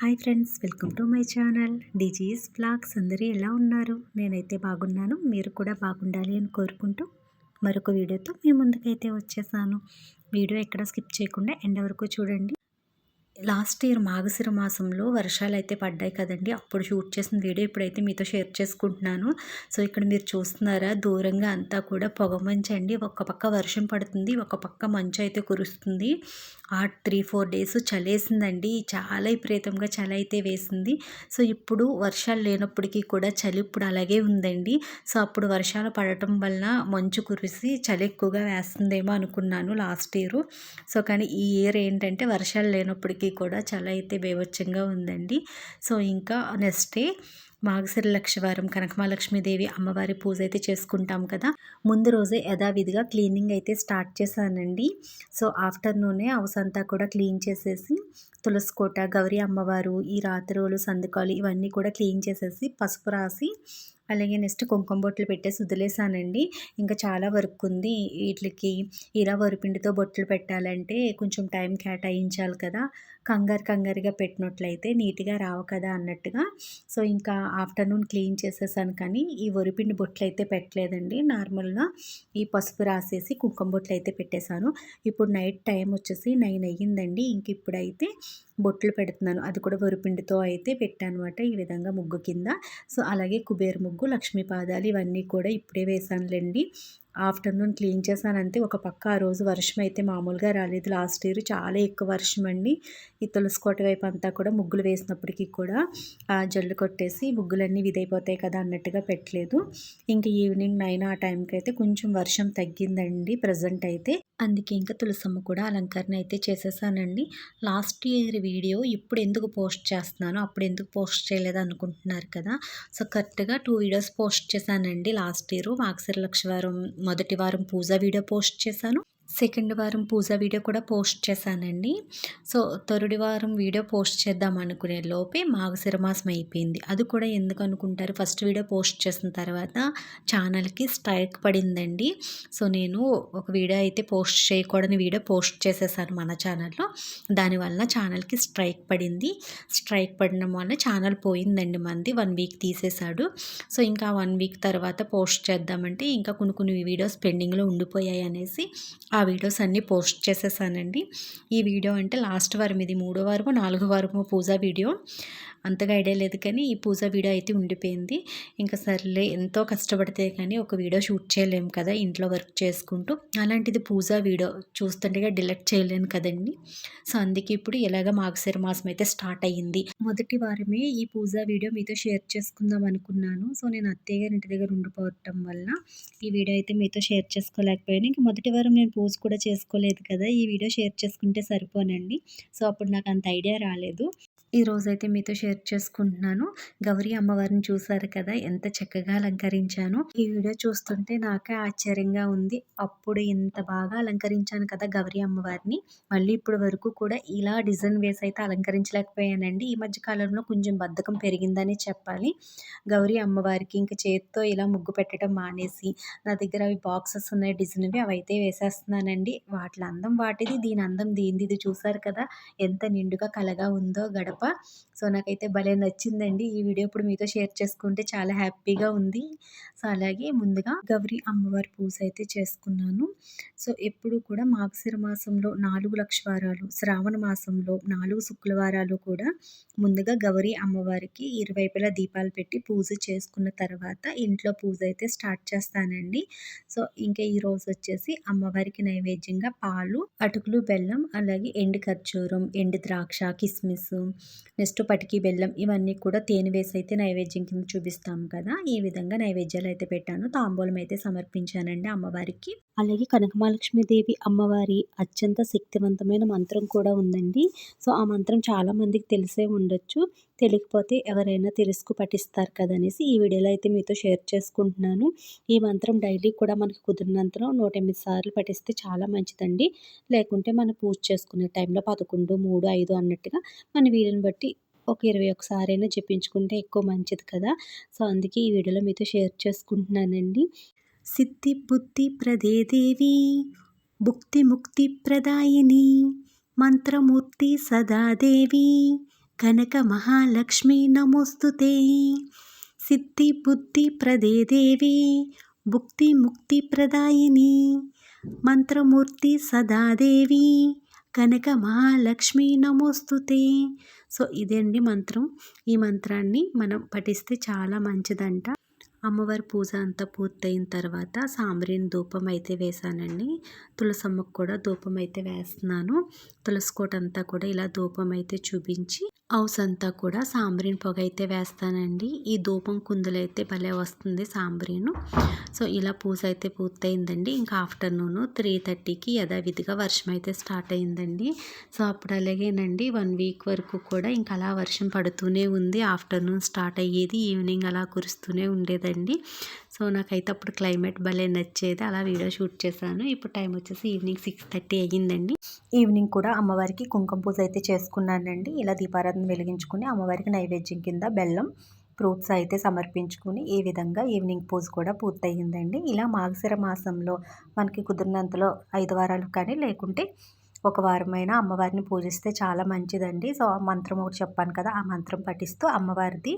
Hi friends welcome to my channel. Disease blogs అందరూ ఎలా ఉన్నారు? నేనైతే బాగున్నాను. మీరు కూడా బాగుండాలి అని కోరుకుంటూ మరొక వీడియోతో మీ ముందుకైతే వచ్చేసాను. వీడియో ఎక్కడ స్కిప్ చేయకుండా ఎండ వరకు చూడండి. లాస్ట్ ఇయర్ మాఘశిర మాసంలో వర్షాలు అయితే పడ్డాయి కదండి. అప్పుడు షూట్ చేసిన వీడియో ఇప్పుడైతే మీతో షేర్ చేసుకుంటున్నాను. సో ఇక్కడ మీరు చూస్తున్నారా? దూరంగా అంతా కూడా పొగ మంచు అండి ఒక పక్క వర్షం పడుతుంది. ఒక పక్క మంచు అయితే కురుస్తుంది. ఆ త్రీ ఫోర్ డేస్ చలేసిందండి. చాలా విపరీతంగా చలి అయితే వేసింది. సో ఇప్పుడు వర్షాలు లేనప్పటికీ కూడా చలి ఇప్పుడు అలాగే ఉందండి. సో అప్పుడు వర్షాలు పడటం వలన మంచు కురిసి చలి ఎక్కువగా వేస్తుందేమో అనుకున్నాను లాస్ట్ ఇయర్. సో కానీ ఈ ఇయర్ ఏంటంటే వర్షాలు లేనప్పటికీ కూడా చలి అయితే బేవచ్చంగా ఉందండి. సో ఇంకా నెక్స్ట్ డే మాఘశిర లక్షవారం కనకమాలక్ష్మీదేవి అమ్మవారి పూజ అయితే చేసుకుంటాం కదా. ముందు రోజే యథావిధిగా క్లీనింగ్ అయితే స్టార్ట్ చేశానండి. సో ఆఫ్టర్నూనే హౌస్ అంతా కూడా క్లీన్ చేసేసి తులసికోట గౌరీ అమ్మవారు ఈ రాత్రులు సందుకాలు ఇవన్నీ కూడా క్లీన్ చేసేసి పసుపు రాసి అలాగే నెక్స్ట్ కుంకుమ బొట్లు పెట్టేసి వదిలేసానండి. ఇంకా చాలా వర్క్ ఉంది. వీటికి ఇలా వరిపిండితో బొట్లు పెట్టాలంటే కొంచెం టైం కేటాయించాలి కదా. కంగారు కంగారుగా పెట్టినట్లయితే నీట్గా రావు కదా అన్నట్టుగా. సో ఇంకా ఆఫ్టర్నూన్ క్లీన్ చేసేసాను కానీ ఈ వరిపిండి బొట్లు అయితే పెట్టలేదండి. నార్మల్గా ఈ పసుపు రాసేసి కుంకుమ బొట్లు అయితే పెట్టేశాను. ఇప్పుడు నైట్ టైం వచ్చేసి నైన్ అయ్యిందండి. ఇంక ఇప్పుడైతే బొట్లు పెడుతున్నాను. అది కూడా వరిపిండితో అయితే పెట్టానమాట ఈ విధంగా ముగ్గు కింద. సో అలాగే కుబేర ముగ్గు లక్ష్మీ పాదాలు ఇవన్నీ కూడా ఇప్పుడే వేసానులేండి. ఆఫ్టర్నూన్ క్లీన్ చేశానంతే ఒక పక్క ఆ రోజు వర్షం అయితే మామూలుగా రాలేదు. లాస్ట్ ఇయర్ చాలా ఎక్కువ వర్షం అండి. ఈ తులసికోట వైపు అంతా కూడా ముగ్గులు వేసినప్పటికీ కూడా జల్లు కొట్టేసి ముగ్గులన్నీ విదైపోతాయి కదా అన్నట్టుగా పెట్టలేదు. ఇంకా ఈవినింగ్ నైన్ ఆ టైంకి అయితే కొంచెం వర్షం తగ్గిందండి ప్రజెంట్ అయితే. అందుకే ఇంకా తులసమ్మ కూడా అలంకరణ అయితే చేసేసానండి. లాస్ట్ ఇయర్ వీడియో ఇప్పుడు ఎందుకు పోస్ట్ చేస్తున్నాను అప్పుడు ఎందుకు పోస్ట్ చేయలేదు అనుకుంటున్నారు కదా. సో కరెక్ట్గా టూ వీడియోస్ పోస్ట్ చేశానండి లాస్ట్ ఇయర్. మాక్సిర లక్షవారం మొదటి వారం పూజ వీడియో పోస్ట్ చేశాను. సెకండ్ వారం పూజ వీడియో కూడా పోస్ట్ చేశానండి. సో తొరుడి వారం వీడియో పోస్ట్ చేద్దాం అనుకునే లోపే మాఘశిర సిరమాసం అయిపోయింది. అది కూడా ఎందుకు అనుకుంటారు? ఫస్ట్ వీడియో పోస్ట్ చేసిన తర్వాత ఛానల్కి స్ట్రైక్ పడిందండి. సో నేను ఒక వీడియో అయితే పోస్ట్ చేయకూడని వీడియో పోస్ట్ చేసేసాను మన ఛానల్లో. దానివల్ల ఛానల్కి స్ట్రైక్ పడింది. స్ట్రైక్ పడడం వల్ల ఛానల్ పోయిందండి మంది. వన్ వీక్ తీసేశాడు. సో ఇంకా వన్ వీక్ తర్వాత పోస్ట్ చేద్దామంటే ఇంకా కొన్ని కొన్ని వీడియోస్ పెండింగ్లో ఉండిపోయాయి అనేసి ఆ ఆ వీడియోస్ అన్నీ పోస్ట్ చేసేసానండి. ఈ వీడియో అంటే లాస్ట్ వారం ఇది మూడో వారము నాలుగో వారము పూజ వీడియో. అంతగా ఐడియా లేదు కానీ ఈ పూజ వీడియో అయితే ఉండిపోయింది. ఇంకా సర్లే ఎంతో కష్టపడితే కానీ ఒక వీడియో షూట్ చేయలేము కదా ఇంట్లో వర్క్ చేసుకుంటూ. అలాంటిది పూజ వీడియో చూస్తుండగా డిలీట్ చేయలేను కదండి. సో అందుకే ఇప్పుడు ఎలాగ మాఘశిర మాసం అయితే స్టార్ట్ అయ్యింది. మొదటి వారమే ఈ పూజ వీడియో మీతో షేర్ చేసుకుందాం అనుకున్నాను. సో నేను అత్తయ్య గారి ఇంటి దగ్గర ఉండిపోవటం వల్ల ఈ వీడియో అయితే మీతో షేర్ చేసుకోలేకపోయాను. ఇంకా మొదటి వారం నేను పూజ కూడా చేసుకోలేదు కదా ఈ వీడియో షేర్ చేసుకుంటే సరిపోనండి. సో అప్పుడు నాకు అంత ఐడియా రాలేదు. ఈరోజైతే మీతో షేర్ చేసుకుంటున్నాను. గౌరీ అమ్మవారిని చూసారు కదా ఎంత చక్కగా అలంకరించాను. ఈ వీడియో చూస్తుంటే నాకే ఆశ్చర్యంగా ఉంది. అప్పుడు ఇంత బాగా అలంకరించాను కదా గౌరీ అమ్మవారిని. మళ్ళీ ఇప్పుడు వరకు కూడా ఇలా డిజైన్ వేసి అయితే అలంకరించలేకపోయానండి. ఈ మధ్య కాలంలో కొంచెం బద్ధకం పెరిగిందని చెప్పాలి. గౌరీ అమ్మవారికి ఇంకా చేతితో ఇలా ముగ్గు పెట్టడం మానేసి నా దగ్గర అవి బాక్సెస్ ఉన్నాయి డిజైన్వి అవి అయితే వేసేస్తున్నానండి. వాటి అందం వాటిది దీని అందం దీనిది ఇది చూసారు కదా ఎంత నిండుగా కలగా ఉందో గడప తప్ప సో నాకైతే భలే నచ్చిందండి ఈ వీడియో. ఇప్పుడు మీతో షేర్ చేసుకుంటే చాలా హ్యాపీగా ఉంది. సో అలాగే ముందుగా గౌరీ అమ్మవారి పూజ అయితే చేసుకున్నాను. సో ఎప్పుడు కూడా మాఘశిర మాసంలో నాలుగు లక్షవారాలు శ్రావణ మాసంలో నాలుగు శుక్రవారాలు కూడా ముందుగా గౌరీ అమ్మవారికి ఇరువైపులా దీపాలు పెట్టి పూజ చేసుకున్న తర్వాత ఇంట్లో పూజ అయితే స్టార్ట్ చేస్తానండి. సో ఇంకా ఈ రోజు వచ్చేసి అమ్మవారికి నైవేద్యంగా పాలు అటుకులు బెల్లం అలాగే ఎండు ఖర్జూరం ఎండు ద్రాక్ష కిస్మిస్ నెక్స్ట్ పటికి బెల్లం ఇవన్నీ కూడా తేనె వేసి అయితే నైవేద్యం కింద చూపిస్తాము కదా. ఈ విధంగా నైవేద్యాలు అయితే పెట్టాను. తాంబూలం అయితే సమర్పించానండి అమ్మవారికి. అలాగే కనకమహాలక్ష్మీదేవి అమ్మవారి అత్యంత శక్తివంతమైన మంత్రం కూడా ఉందండి. సో ఆ మంత్రం చాలా మందికి తెలిసే ఉండొచ్చు. తెలియకపోతే ఎవరైనా తెలుసుకు పఠిస్తారు కదనేసి ఈ వీడియోలో అయితే మీతో షేర్ చేసుకుంటున్నాను. ఈ మంత్రం డైలీ కూడా మనకి కుదిరినంతలో నూట ఎనిమిది సార్లు పఠిస్తే చాలా మంచిదండి. లేకుంటే మనం పూజ చేసుకునే టైంలో పదకొండు మూడు ఐదు అన్నట్టుగా మన వీలుని బట్టి ఒక ఇరవై ఒకసారి అయినా చెప్పించుకుంటే ఎక్కువ మంచిది కదా. సో అందుకే ఈ వీడియోలో మీతో షేర్ చేసుకుంటున్నానండి. సిద్ధి బుద్ధి ప్రదే దేవి భుక్తి ముక్తి ప్రదాయిని మంత్రమూర్తి సదాదేవి కనక మహాలక్ష్మి నమోస్తుతే. సిద్ధి బుద్ధి ప్రదే దేవి భుక్తి ముక్తి ప్రదాయిని మంత్రమూర్తి సదాదేవి కనక మహాలక్ష్మి నమోస్తుతే. సో ఇదండి మంత్రం. ఈ మంత్రాన్ని మనం పఠిస్తే చాలా మంచిదంట. అమ్మవారి పూజ అంతా పూర్తయిన తర్వాత సాంబ్రీన్ ధూపం అయితే వేశానండి. తులసమ్మకు కూడా ధూపం అయితే వేస్తున్నాను. తులసి కోట అంతా కూడా ఇలా ధూపం అయితే చూపించి హౌస్ అంతా కూడా సాంబ్రీన్ పొగ అయితే వేస్తానండి. ఈ ధూపం కుందులైతే భలే వస్తుంది సాంబ్రీను సో ఇలా పూజ అయితే పూర్తయిందండి. ఇంకా ఆఫ్టర్నూన్ త్రీ థర్టీకి యథావిధిగా వర్షం అయితే స్టార్ట్ అయిందండి. సో అప్పుడు అలాగేనండి. వన్ వీక్ వరకు కూడా ఇంకా అలా వర్షం పడుతూనే ఉంది. ఆఫ్టర్నూన్ స్టార్ట్ అయ్యేది ఈవినింగ్ అలా కురుస్తూనే ఉండేదండి సో నాకైతే అప్పుడు క్లైమేట్ భలే నచ్చేది. అలా వీడియో షూట్ చేశాను. ఇప్పుడు టైం వచ్చేసి ఈవినింగ్ సిక్స్ థర్టీ అయ్యిందండి. ఈవినింగ్ కూడా అమ్మవారికి కుంకుమ పూజ అయితే చేసుకున్నానండి. ఇలా దీపారాధన వెలిగించుకుని అమ్మవారికి నైవేద్యం కింద బెల్లం ఫ్రూట్స్ అయితే సమర్పించుకుని ఈ విధంగా ఈవినింగ్ పూజ కూడా పూర్తయిందండి ఇలా మాగసిర మాసంలో మనకి కుదిరినంతలో ఐదు వారాలు కానీ లేకుంటే ఒక వారమైనా అమ్మవారిని పూజిస్తే చాలా మంచిదండి. సో ఆ మంత్రం ఒకటి చెప్పాను కదా ఆ మంత్రం పఠిస్తూ అమ్మవారిది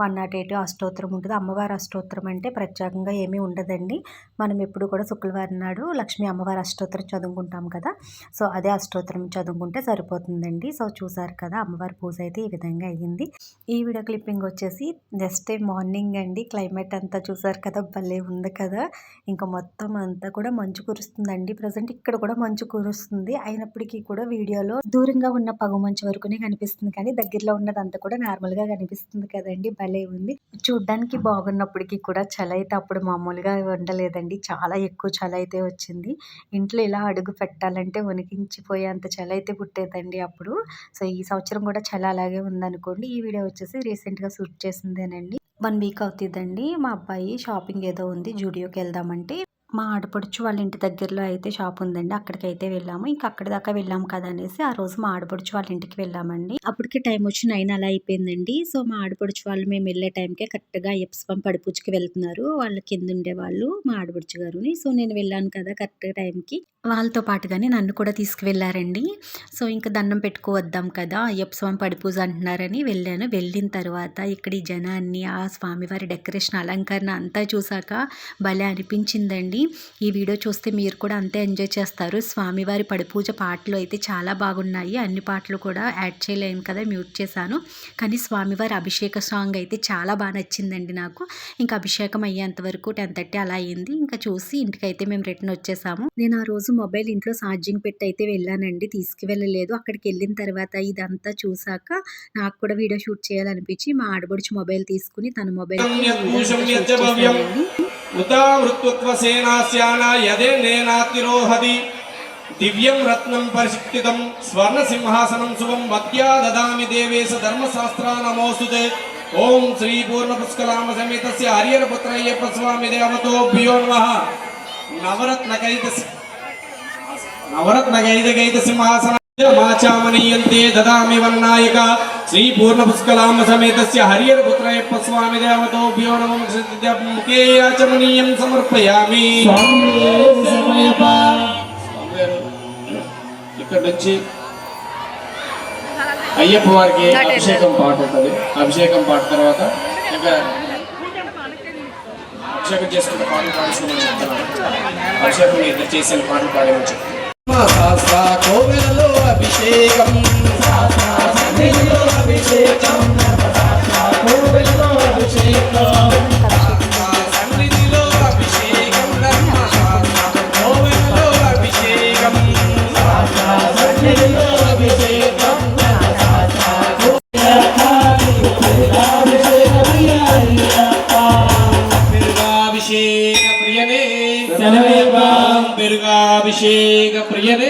వన్ నాట్ ఎయిట్ అష్టోత్తరం ఉంటుంది. అమ్మవారి అష్టోత్తరం అంటే ప్రత్యేకంగా ఏమీ ఉండదండి. మనం ఎప్పుడు కూడా శుక్రవారం నాడు లక్ష్మీ అమ్మవారి అష్టోత్తరం చదువుకుంటాం కదా సో అదే అష్టోత్తరం చదువుకుంటే సరిపోతుందండి. సో చూసారు కదా అమ్మవారి పూజ అయితే ఈ విధంగా అయ్యింది. ఈ వీడియో క్లిప్పింగ్ వచ్చేసి నెక్స్ట్ డే మార్నింగ్ అండి. క్లైమేట్ అంతా చూసారు కదా భలే ఉంది కదా. ఇంకా మొత్తం అంతా కూడా మంచు కురుస్తుందండి. ప్రజెంట్ ఇక్కడ కూడా మంచు కురుస్తుంది. ఉన్నప్పటికీ కూడా వీడియోలో దూరంగా ఉన్న పగు వరకునే కనిపిస్తుంది కానీ దగ్గరలో ఉన్నదంతా కూడా నార్మల్గా కనిపిస్తుంది కదండి. భలే ఉంది. చూడ్డానికి బాగున్నప్పటికీ కూడా చలి అయితే అప్పుడు మామూలుగా ఉండలేదండి చాలా ఎక్కువ చలి అయితే వచ్చింది. ఇంట్లో ఇలా అడుగు పెట్టాలంటే వణికించిపోయేంత చలి అయితే పుట్టేదండి అప్పుడు. సో ఈ సంవత్సరం కూడా చలి అలాగే ఉందనుకోండి. ఈ వీడియో వచ్చేసి రీసెంట్గా షూట్ చేసిందేనండి. వన్ వీక్ అవుతుందండి. మా అబ్బాయి షాపింగ్ ఏదో ఉంది జూడియోకి వెళ్దామంటే. మా ఆడపడుచు వాళ్ళ ఇంటి దగ్గరలో అయితే షాప్ ఉందండి. అక్కడికైతే వెళ్ళాము. ఇంకా అక్కడి దాకా వెళ్ళాము కదా అనేసి ఆ రోజు మా ఆడపడుచు వాళ్ళ ఇంటికి వెళ్ళామండి. అప్పటికి టైం వచ్చి నైన్ అలా అయిపోయిందండి. సో మా ఆడపడుచు వాళ్ళు మేము వెళ్ళే టైంకే కరెక్ట్గా అయ్యప్ప పడిపూచికి వెళ్తున్నారు. వాళ్ళ కింద ఉండే వాళ్ళు మా ఆడపడుచు గారుని. సో నేను వెళ్ళాను కదా కరెక్ట్ టైంకి. వాళ్ళతో పాటుగానే నన్ను కూడా తీసుకువెళ్ళారండి. సో ఇంకా దండం పెట్టుకోవద్దాం కదా అయ్యప్ప స్వామి పడిపూజ అంటున్నారని వెళ్ళాను. వెళ్ళిన తర్వాత ఇక్కడ ఈ జనాన్ని ఆ స్వామివారి డెకరేషన్ అలంకరణ అంతా చూసాక భలే అనిపించిందండి. ఈ వీడియో చూస్తే మీరు కూడా అంతే ఎంజాయ్ చేస్తారు. స్వామివారి పడిపూజ పాటలు అయితే చాలా బాగున్నాయి. అన్ని పాటలు కూడా యాడ్ చేయలేను కదా మ్యూట్ చేశాను. కానీ స్వామివారి అభిషేక సాంగ్ అయితే చాలా బాగా నచ్చిందండి నాకు. ఇంకా అభిషేకం అయ్యేంత వరకు టెన్ థర్టీ అలా అయ్యింది ఇంకా చూసి ఇంటికైతే మేము రిటర్న్ వచ్చేసాము. నేను ఆ రోజు మొబైల్ ఇంట్లో ఛార్జింగ్ పెట్టి అయితే వెళ్ళానండి తీసుకువెళ్ళలేదు. అక్కడికి వెళ్ళిన తర్వాత ఇదంతా చూసాక నాకు కూడా వీడియో షూట్ చేయాలనిపించి మా ఆడబడుచు మొబైల్ తీసుకుని తన మొబైల్ దివ్యం రత్నం పరిశిక్తితం స్వర్ణ సింహాసనం శుభం మధ్యా దదామి దేవేశ ధర్మశాస్త్రా నమోస్తుతే. ఓం శ్రీ పూర్ణ పుష్కలామ సమేతస్య హరియర పుత్రయ్యప్ప స్వామి దేవతోభ్యో నమః. నవరత్నకైత నవరత్నకైతకైత సింహాసన మాచామనీయంతే దదామి వన్నాయక శ్రీ పూర్ణ పుష్కలాంబ సమేతస్య హరియర్ పుత్రయప్ప స్వామి దేవతోభ్యో నమః ముఖే యాచమనీయం సమర్పయామి ఇక్కడ నుంచి అయ్యప్ప వారికి అభిషేకం పాట ఉంటుంది అభిషేకం పాట తర్వాత ఇంకా అభిషేకం చేసుకున్న పాటలు పాడించుకోమని చెప్తున్నాను అభిషేకం ఇద్దరు చేసిన పాటలు పాడమని చెప్తున్నాను శాస్త్ర కోవెలలో అభిషేకం అభిషేకం. ప్రియనే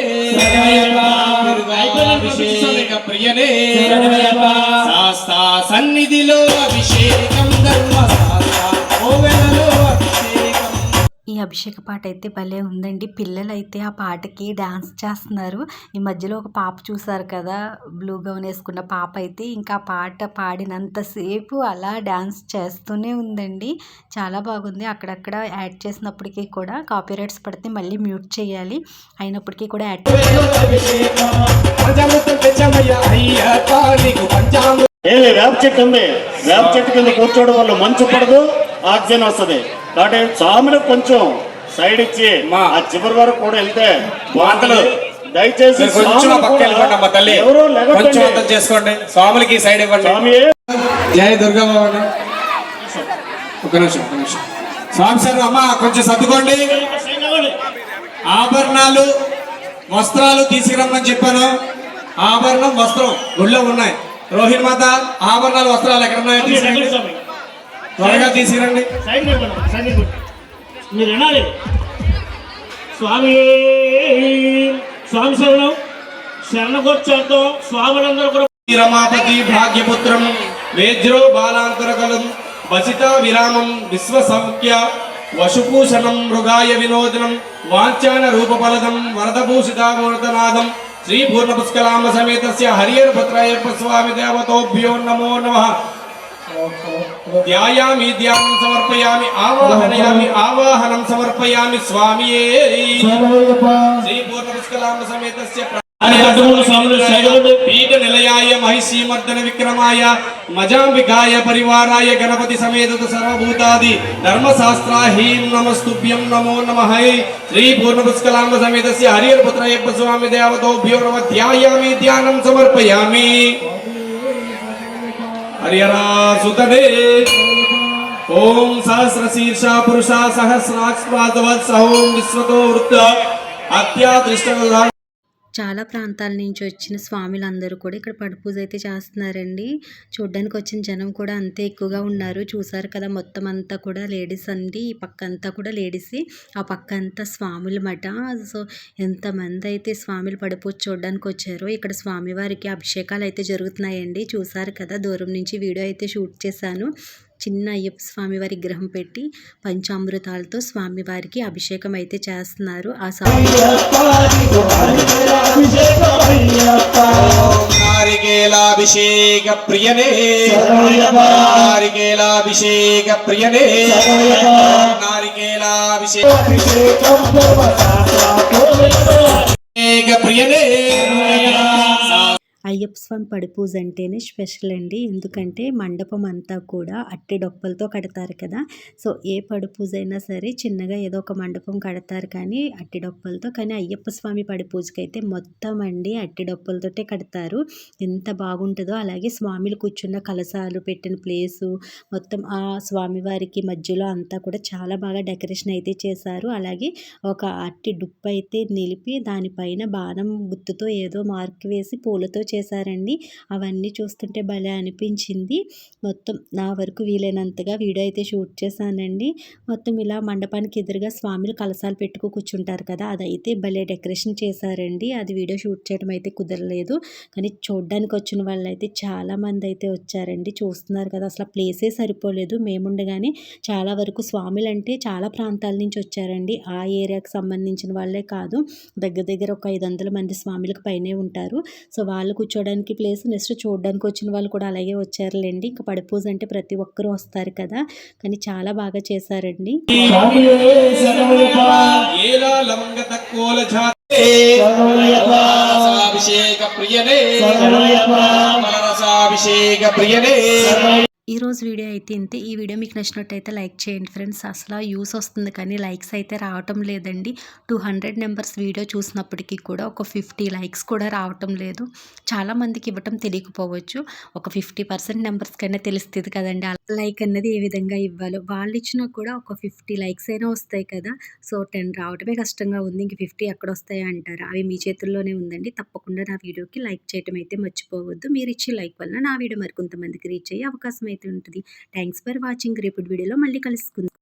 పెరుగాభిషేక ప్రియనే శాస్తా సన్నిధిలో అభిషేక పాట అయితే భలే ఉందండి. పిల్లలు అయితే ఆ పాటకి డాన్స్ చేస్తున్నారు. ఈ మధ్యలో ఒక పాప చూసారు కదా బ్లూ గౌన్ వేసుకున్న పాప అయితే ఇంకా ఆ పాట పాడినంతసేపు అలా డాన్స్ చేస్తూనే ఉందండి. చాలా బాగుంది. అక్కడక్కడ యాడ్ చేసినప్పటికీ కూడా కాపీరైట్స్ పడితే మళ్ళీ మ్యూట్ చేయాలి. అయినప్పటికీ కూడా యాడ్ ఏమి వేప చెట్టు ఉంది. వేప చెట్టు కింద కూర్చోవడం వల్ల మంచు పడదు ఆక్సిజన్ వస్తుంది. కాబట్టి సాములకు కొంచెం సైడ్ ఇచ్చి మా. ఆ చివరి వరకు కూడా వెళ్తే మాతలు. దయచేసి కొంచెం పక్క వెళ్ళిపోండి అమ్మ తల్లి. కొంచెం. అర్థం చేసుకోండి. స్వాములకి సైడ్ ఇవ్వండి. స్వామి. జయ దుర్గా భవాని ఒక నిమిషం ఒక నిమిషం. స్వామి సార్ అమ్మ కొంచెం సర్దుకోండి. ఆభరణాలు వస్త్రాలు తీసుకురమ్మని చెప్పాను. ఆభరణం వస్త్రం గుళ్ళో ఉన్నాయి. రోహిణ్ మాత ఆభరణాలు వస్త్రాలు ఎక్కడ ఉన్నాయో తీసుకురండి త్వరగా నిలబడండి. మీరు వినాలి. స్వామి స్వామి శరణం. శరణగొచ్చాతో స్వాములందరూ కూడా రమాపతి భాగ్యపుత్రం వేద్రో బాలాంతరకలం వసిత విరామం విశ్వసౌఖ్య వశుభూషణం మృగాయ వినోదనం వాంఛాన రూపఫలదం వరదభూషితామూర్తనాదం శ్రీ పూర్ణ పుష్కలాంబ సమేతస్య హరిహర భద్రాయప్ప స్వామి దేవతోభ్యో నమో నమః. ధ్యాయామి ధ్యానం సమర్పయామి ఆవాహనయామి ఆవాహనం సమర్పయామి స్వామియే శ్రీ పూర్ణ పుష్కలాంబ ఉండి పీఠ నిలయాయ మహిషీమర్దన విక్రమాయ మజాంబికాయ పరివారాయ గణపతి సమేత సర్వభూతాది ధర్మశాస్త్రాహీం నమస్తుభ్యం నమో నమః శ్రీ పూర్ణ పుష్కలాంబ సమేతస్య హరిహర పుత్రయ్యప్ప స్వామి దేవతోభ్యో నమ ధ్యాయామి ధ్యానం సమర్పయామి హరియరాసుతనే ఓం సహస్ర శీర్ష పురుష సహస్రాక్ష ఓం విశ్వతో వృత్త అత్యాదృష్ట చాలా ప్రాంతాల నుంచి వచ్చిన స్వాములందరూ కూడా ఇక్కడ పడిపూజ అయితే చేస్తున్నారండి. చూడ్డానికి వచ్చిన జనం కూడా అంతే ఎక్కువగా ఉన్నారు. చూసారు కదా మొత్తం అంతా కూడా లేడీస్ అండి. ఈ పక్క అంతా కూడా లేడీస్. ఆ పక్క అంతా స్వాముల మట సో ఎంతమంది అయితే స్వాములు పడిపూజ చూడడానికి వచ్చారో ఇక్కడ స్వామివారికి అభిషేకాలు అయితే జరుగుతున్నాయండి. చూసారు కదా దూరం నుంచి వీడియో అయితే షూట్ చేశాను. చిన్న అయ్యప్ప స్వామి వారి విగ్రహం పెట్టి పంచామృతాలతో స్వామివారికి అభిషేకం అయితే చేస్తున్నారు. ఆ స్వామి నారికేలాభిషేక ప్రియనే. నారికేలాభిషేక ప్రియనే నారికేలాభిషేక ప్రియనే. అయ్యప్ప స్వామి పడి పూజ అంటేనే స్పెషల్ అండి. ఎందుకంటే మండపం అంతా కూడా అట్టి డొప్పలతో కడతారు కదా. సో ఏ పడి పూజ అయినా సరే చిన్నగా ఏదో ఒక మండపం కడతారు కానీ అట్టి డొప్పలతో. కానీ అయ్యప్ప స్వామి పడిపూజకి అయితే మొత్తం అండి అట్టి డొప్పలతోటే కడతారు. ఎంత బాగుంటుందో అలాగే స్వామిలు కూర్చున్న కలసాలు పెట్టిన ప్లేసు మొత్తం ఆ స్వామివారికి మధ్యలో అంతా కూడా చాలా బాగా డెకరేషన్ అయితే చేశారు. అలాగే ఒక అట్టి డుప్పు అయితే నిలిపి దానిపైన బాణం గుర్తుతో ఏదో మార్క్ వేసి పూలతో చేశారండి. అవన్నీ చూస్తుంటే భలే అనిపించింది. మొత్తం నా వరకు వీలైనంతగా వీడియో అయితే షూట్ చేశానండి. మొత్తం ఇలా మండపానికి ఎదురుగా స్వామిలు కలసాలు పెట్టుకు కూర్చుంటారు కదా అదైతే భలే డెకరేషన్ చేశారండి. అది వీడియో షూట్ చేయడం అయితే కుదరలేదు. కానీ చూడడానికి వచ్చిన వాళ్ళు అయితే చాలామంది అయితే వచ్చారండి. చూస్తున్నారు కదా అసలు ప్లేసే సరిపోలేదు. మేముండగానే చాలా వరకు స్వామిలు అంటే చాలా ప్రాంతాల నుంచి వచ్చారండి. ఆ ఏరియాకి సంబంధించిన వాళ్ళే కాదు దగ్గర దగ్గర ఒక ఐదు వందల మంది స్వామిలకు పైనే ఉంటారు. సో వాళ్ళు కూర్చోడానికి ప్లేస్ నెక్స్ట్ చూడడానికి వచ్చిన వాళ్ళు కూడా అలాగే వచ్చారులేండి. ఇంకా పడిపూజ అంటే ప్రతి ఒక్కరూ వస్తారు కదా. కానీ చాలా బాగా చేశారండి. ప్రియనే. ప్రియనే ఈ రోజు వీడియో అయితే ఇంతే. ఈ వీడియో మీకు నచ్చినట్టయితే లైక్ చేయండి ఫ్రెండ్స్. అసలు యూస్ వస్తుంది కానీ లైక్స్ అయితే రావటం లేదండి. టూ హండ్రెడ్ నెంబర్స్ వీడియో చూసినప్పటికీ కూడా ఒక ఫిఫ్టీ లైక్స్ కూడా రావటం లేదు. చాలామందికి ఇవ్వటం తెలియకపోవచ్చు. ఒక ఫిఫ్టీ పర్సెంట్ నెంబర్స్ కన్నా తెలుస్తుంది కదండి. లైక్ అన్నది ఏ విధంగా ఇవ్వాలో. వాళ్ళు ఇచ్చినా కూడా ఒక ఫిఫ్టీ లైక్స్ అయినా వస్తాయి కదా. సో టెన్ రావటమే కష్టంగా ఉంది. ఇంక ఫిఫ్టీ ఎక్కడ వస్తాయి అంటారు. అవి మీ చేతుల్లోనే ఉందండి. తప్పకుండా నా వీడియోకి లైక్ చేయటం అయితే మర్చిపోవద్దు. మీరు ఇచ్చే లైక్ వల్ల నా వీడియో మరికొంతమందికి రీచ్ అయ్యే అవకాశం అయితే ఉంటుంది. థ్యాంక్స్ ఫర్ వాచింగ్ రేపటి వీడియోలో మళ్ళీ కలుసుకుందాం.